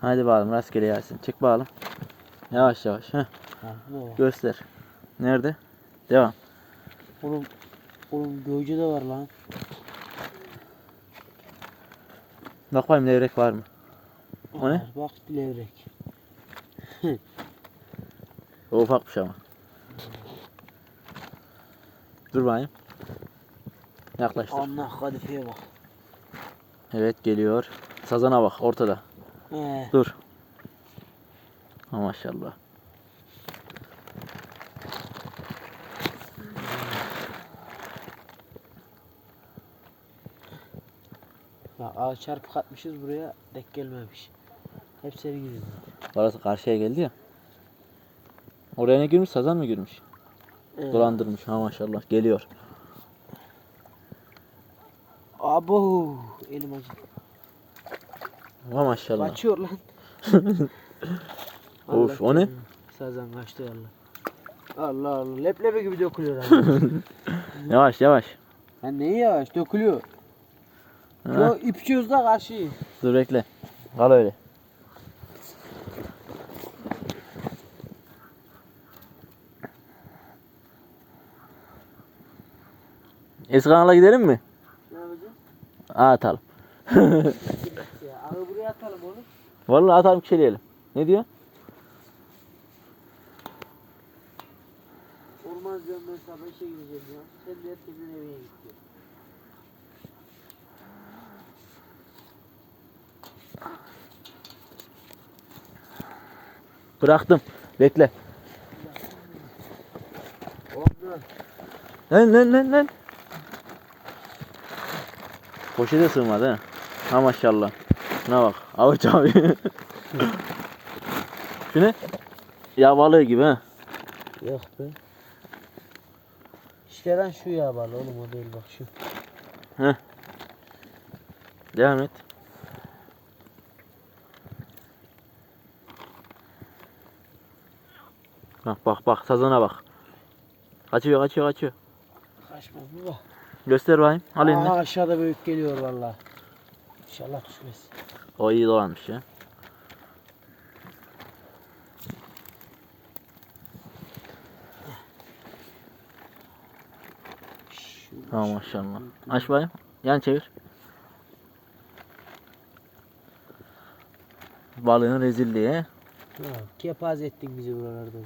Hadi bakalım rastgele gelsin. Çık bakalım. Yavaş yavaş. Heh. Göster. Nerede? Devam. Oğlum, oğlum gövce de var lan. Bak bakayım levrek var mı? O ne? Bak levrek. O ufakmış ama. Dur bakayım. Yaklaştır. Allah kadifeye bak. Evet geliyor. Sazana bak ortada. He. Dur. Ha, maşallah. Ya ağaç çarpık atmışız buraya denk gelmemiş. Hep senin yüzünden. Orası karşıya geldi ya. Oraya ne girmiş? Sazan mı girmiş? He. Dolandırmış. Ha maşallah. Geliyor. Abo elim acı. Ha maşallah. Kaçıyor lan. Of, o ne? Sazan kaçtı Allah. Allah Allah. Leblebi gibi dökülüyor abi. Yavaş yavaş. Lan neyi yavaş dökülüyor. Ha, Yo ipçiyoruz da karşıyı. dur bekle. Kal öyle. Eski kanala gidelim mi? Ne yapacağız? Aa, atalım. Atalım oğlum. Vallahi atalım kişileyelim. Ne diyor? Olmaz diyorum ben sabah işe gideceğim ya. Sen de herkesin evine git diyor. Bıraktım. Bekle. Oldu. Lan lan lan lan. Poşete sığmadı ha. Ha maşallah. Şuna bak. Avuç abi. Şu ne? Ya balığı gibi ha. Yok be. İşte lan şu ya balı oğlum o değil bak şu. Devam et. Bak bak bak sazana bak. Kaçıyor kaçıyor kaçıyor. Kaçmaz mı bak. Göster bakayım. Al Aa, eline. aşağıda büyük geliyor valla. İnşallah düşmez. O iyi dolanmış ya. Ha maşallah. Aç bakayım. Yan çevir. Balığın rezilliği. Ha, kepaz ettin bizi buralarda.